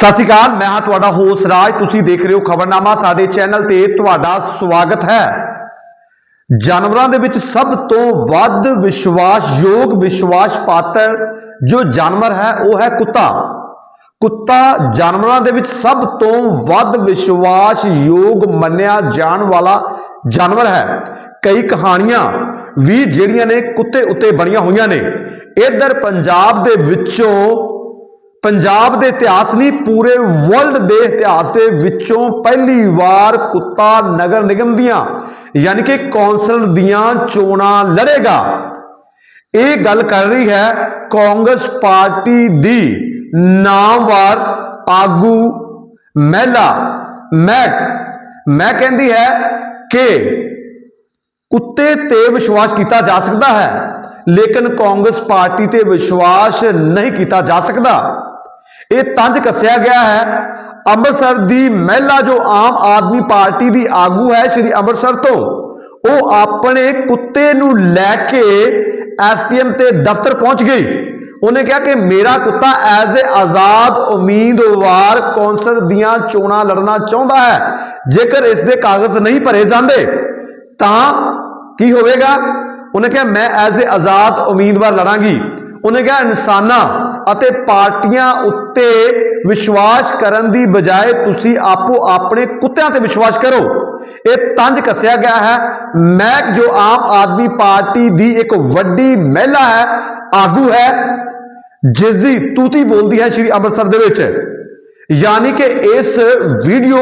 ਸਤਿ ਸ਼੍ਰੀ ਅਕਾਲ, ਮੈਂ ਹਾਂ ਤੁਹਾਡਾ ਹੋਸ਼ ਰਾਜ। ਤੁਸੀਂ ਦੇਖ ਰਹੇ ਹੋ ਖਬਰਨਾਮਾ, ਸਾਡੇ ਚੈਨਲ ਤੇ ਤੁਹਾਡਾ ਸਵਾਗਤ ਹੈ। ਜਾਨਵਰਾਂ ਦੇ ਵਿੱਚ ਸਭ ਤੋਂ ਵੱਧ ਵਿਸ਼ਵਾਸਯੋਗ ਵਿਸ਼ਵਾਸ ਪਾਤਰ ਜੋ ਜਾਨਵਰ ਹੈ, ਉਹ ਹੈ ਕੁੱਤਾ। ਕੁੱਤਾ ਜਾਨਵਰਾਂ ਦੇ ਵਿੱਚ ਸਭ ਤੋਂ ਵੱਧ ਵਿਸ਼ਵਾਸਯੋਗ ਮੰਨਿਆ ਜਾਣ ਵਾਲਾ ਜਾਨਵਰ ਹੈ। ਕਈ ਕਹਾਣੀਆਂ ਵੀ ਜਿਹੜੀਆਂ ਨੇ ਕੁੱਤੇ ਉੱਤੇ ਬਣੀਆਂ ਹੋਈਆਂ ਨੇ। ਇਧਰ ਪੰਜਾਬ ਦੇ ਵਿੱਚੋਂ ਪੰਜਾਬ ਦੇ ਇਤਿਹਾਸ ਨਹੀਂ, ਪੂਰੇ ਵਰਲਡ ਦੇ ਇਤਿਹਾਸ ਦੇ ਵਿੱਚੋਂ ਪਹਿਲੀ ਵਾਰ ਕੁੱਤਾ ਨਗਰ ਨਿਗਮ ਦੀਆਂ, ਯਾਨੀ ਕਿ ਕੌਂਸਲ ਦੀਆਂ ਚੋਣਾਂ ਲੜੇਗਾ। ਇਹ ਗੱਲ ਕਰ ਰਹੀ ਹੈ ਕਾਂਗਰਸ ਪਾਰਟੀ ਦੀ ਨਾਮਵਾਰ ਆਗੂ ਮਹਿਲਾ ਮੈਕ ਮੈਂ ਕਹਿੰਦੀ ਹੈ ਕਿ ਕੁੱਤੇ ਤੇ ਵਿਸ਼ਵਾਸ ਕੀਤਾ ਜਾ ਸਕਦਾ ਹੈ, ਲੇਕਿਨ ਕਾਂਗਰਸ ਪਾਰਟੀ ਤੇ ਵਿਸ਼ਵਾਸ ਨਹੀਂ ਕੀਤਾ ਜਾ ਸਕਦਾ। ਇਹ ਤੰਜ ਕੱਸਿਆ ਗਿਆ ਹੈ। ਅੰਮ੍ਰਿਤਸਰ ਦੀ ਮਹਿਲਾ ਜੋ ਆਮ ਆਦਮੀ ਪਾਰਟੀ ਦੀ ਆਗੂ ਹੈ ਸ਼੍ਰੀ ਅੰਮ੍ਰਿਤਸਰ ਤੋਂ, ਉਹ ਆਪਣੇ ਕੁੱਤੇ ਨੂੰ ਲੈ ਕੇ ਐਸਪੀਐਮ ਤੇ ਦਫ਼ਤਰ ਪਹੁੰਚ ਗਈ। ਉਹਨੇ ਕਿਹਾ ਕਿ ਮੇਰਾ ਕੁੱਤਾ ਐਜ਼ ਏ ਆਜ਼ਾਦ ਉਮੀਦਵਾਰ ਕੌਂਸਲ ਦੀਆਂ ਚੋਣਾਂ ਲੜਨਾ ਚਾਹੁੰਦਾ ਹੈ। ਜੇਕਰ ਇਸ ਦੇ ਕਾਗਜ਼ ਨਹੀਂ ਭਰੇ ਜਾਂਦੇ, ਤਾਂ ਕੀ ਹੋਵੇਗਾ? ਉਹਨੇ ਕਿਹਾ, ਮੈਂ ਐਜ਼ ਏ ਆਜ਼ਾਦ ਉਮੀਦਵਾਰ ਲੜਾਂਗੀ। ਉਹਨੇ ਕਿਹਾ, ਇਨਸਾਨਾਂ ਅਤੇ ਪਾਰਟੀਆਂ ਉੱਤੇ ਵਿਸ਼ਵਾਸ ਕਰਨ ਦੀ ਬਜਾਏ ਤੁਸੀਂ ਆਪੋ ਆਪਣੇ ਕੁੱਤਿਆਂ ਤੇ ਵਿਸ਼ਵਾਸ ਕਰੋ। ਇਹ ਤੰਜ ਕੱਸਿਆ ਗਿਆ ਹੈ। ਮੈਂ ਜੋ ਆਮ ਆਦਮੀ ਪਾਰਟੀ ਦੀ ਇੱਕ ਵੱਡੀ ਮਹਿਲਾ ਹੈ, ਆਗੂ ਹੈ ਜਿਸ ਦੀ ਤੂਤੀ ਬੋਲਦੀ ਹੈ ਸ਼੍ਰੀ ਅੰਮ੍ਰਿਤਸਰ ਦੇ ਵਿੱਚ। ਯਾਨੀ ਕਿ ਇਸ ਵੀਡੀਓ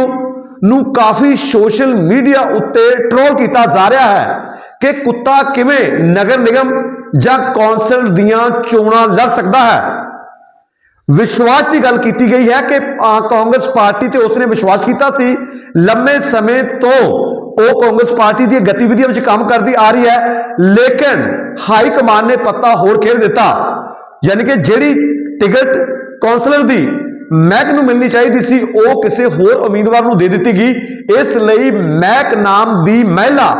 ਨੂੰ ਕਾਫੀ ਸੋਸ਼ਲ ਮੀਡੀਆ ਉੱਤੇ ਟ੍ਰੋਲ ਕੀਤਾ ਜਾ ਰਿਹਾ ਹੈ ਕਿ ਕੁੱਤਾ ਕਿਵੇਂ ਨਗਰ ਨਿਗਮ ਜਾਂ ਕੌਂਸਲ ਦੀਆਂ ਚੋਣਾਂ ਲੜ ਸਕਦਾ ਹੈ। ਵਿਸ਼ਵਾਸ ਦੀ ਗੱਲ ਕੀਤੀ ਗਈ ਹੈ ਕਿ ਕਾਂਗਰਸ ਪਾਰਟੀ ਤੇ ਉਸਨੇ ਵਿਸ਼ਵਾਸ ਕੀਤਾ ਸੀ। ਲੰਮੇ ਸਮੇਂ ਤੋਂ ਉਹ ਕਾਂਗਰਸ ਪਾਰਟੀ ਦੀਆਂ ਗਤੀਵਿਧੀਆਂ ਵਿੱਚ ਕੰਮ ਕਰਦੀ ਆ ਰਹੀ ਹੈ। ਲੇਕਿਨ ਹਾਈ ਕਮਾਨ ਨੇ ਪੱਤਾ ਹੋਰ ਖੇਡ ਦਿੱਤਾ। ਯਾਨੀ ਕਿ ਜਿਹੜੀ ਟਿਕਟ ਕਾਉਂਸਲਰ ਦੀ ਮਹਿਕ ਨੂੰ ਮਿਲਣੀ ਚਾਹੀਦੀ ਸੀ, ਉਹ ਕਿਸੇ ਹੋਰ ਉਮੀਦਵਾਰ ਨੂੰ ਦੇ ਦਿੱਤੀ ਗਈ। ਇਸ ਲਈ ਮਹਿਕ ਨਾਮ ਦੀ ਮਹਿਲਾ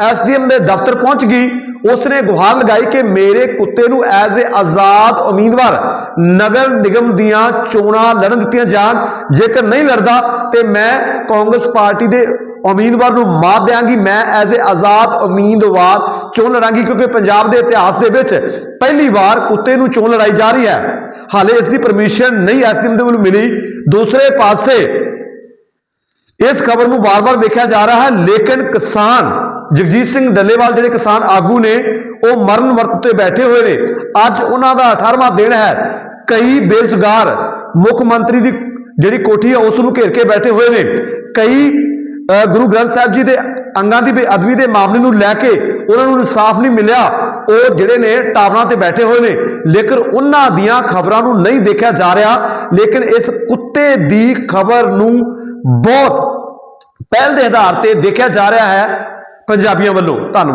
ਐਸਡੀਐਮ ਦੇ ਦਫ਼ਤਰ ਪਹੁੰਚ ਗਈ। ਉਸਨੇ ਗੁਹਾਰ ਲਗਾਈ ਕਿ ਮੇਰੇ ਕੁੱਤੇ ਨੂੰ ਐਜ਼ ਏ ਆਜ਼ਾਦ ਉਮੀਦਵਾਰ ਨਗਰ ਨਿਗਮ ਦੀਆਂ ਚੋਣਾਂ ਲੜਨ ਦਿੱਤੀਆਂ ਜਾਣ। ਜੇਕਰ ਨਹੀਂ ਲੜਦਾ, ਤੇ ਮੈਂ ਕਾਂਗਰਸ ਪਾਰਟੀ ਦੇ ਉਮੀਦਵਾਰ ਨੂੰ ਮਾਤ ਦਿਆਂਗੀ। ਮੈਂ ਐਜ਼ ਏ ਆਜ਼ਾਦ ਉਮੀਦਵਾਰ ਚੋਣ ਲੜਾਂਗੀ, ਕਿਉਂਕਿ ਪੰਜਾਬ ਦੇ ਇਤਿਹਾਸ ਦੇ ਵਿੱਚ ਪਹਿਲੀ ਵਾਰ ਕੁੱਤੇ ਨੂੰ ਚੋਣ ਲੜਾਈ ਜਾ ਰਹੀ ਹੈ। ਹਾਲੇ ਇਸ ਦੀ ਪਰਮਿਸ਼ਨ ਨਹੀਂ ਐਸਡੀਐਮ ਦੇ ਵੱਲੋਂ ਮਿਲੀ। ਦੂਸਰੇ ਪਾਸੇ ਇਸ ਖਬਰ ਨੂੰ ਵਾਰ-ਵਾਰ ਵੇਖਿਆ ਜਾ ਰਿਹਾ ਹੈ। ਲੇਕਿਨ ਕਿਸਾਨ ਜਗਜੀਤ ਸਿੰਘ ਡੱਲੇਵਾਲ ਜਿਹੜੇ ਕਿਸਾਨ ਆਗੂ ਨੇ ਉਹ ਮਰਨ ਵਰਤ ਤੇ ਬੈਠੇ ਹੋਏ ਨੇ। ਅੱਜ ਉਹਨਾਂ ਦਾ 18ਵਾਂ ਦਿਨ ਹੈ। ਕਈ ਬੇਰੁਜ਼ਗਾਰ ਮੁੱਖ ਮੰਤਰੀ ਦੀ ਜਿਹੜੀ ਕੋਠੀ ਹੈ ਉਸ ਨੂੰ ਘੇਰ ਕੇ ਬੈਠੇ ਹੋਏ ਨੇ। ਕਈ ਅ, ਗੁਰੂ ਗ੍ਰੰਥ ਸਾਹਿਬ ਜੀ ਦੇ ਅੰਗਾਂ ਦੀ ਬੇਅਦਬੀ ਦੇ ਮਾਮਲੇ ਨੂੰ ਲੈ ਕੇ ਉਹਨਾਂ ਨੂੰ ਇਨਸਾਫ ਨਹੀਂ ਮਿਲਿਆ। ਉਹ ਜਿਹੜੇ ਨੇ ਟਾਵਰਾਂ ਤੇ ਬੈਠੇ ਹੋਏ ਨੇ, ਲੇਕਿਨ ਉਹਨਾਂ ਦੀਆਂ ਖਬਰਾਂ ਨੂੰ ਨਹੀਂ ਦੇਖਿਆ ਜਾ ਰਿਹਾ, ਲੇਕਿਨ ਇਸ ਕੁੱਤੇ ਦੀ ਖਬਰ ਨੂੰ ਬਹੁਤ ਪਹਿਲ ਦੇ ਆਧਾਰ ਤੇ ਦੇਖਿਆ ਜਾ ਰਿਹਾ ਹੈ, ਪੰਜਾਬੀਆਂ ਵੱਲੋਂ। ਧੰਨਵਾਦ।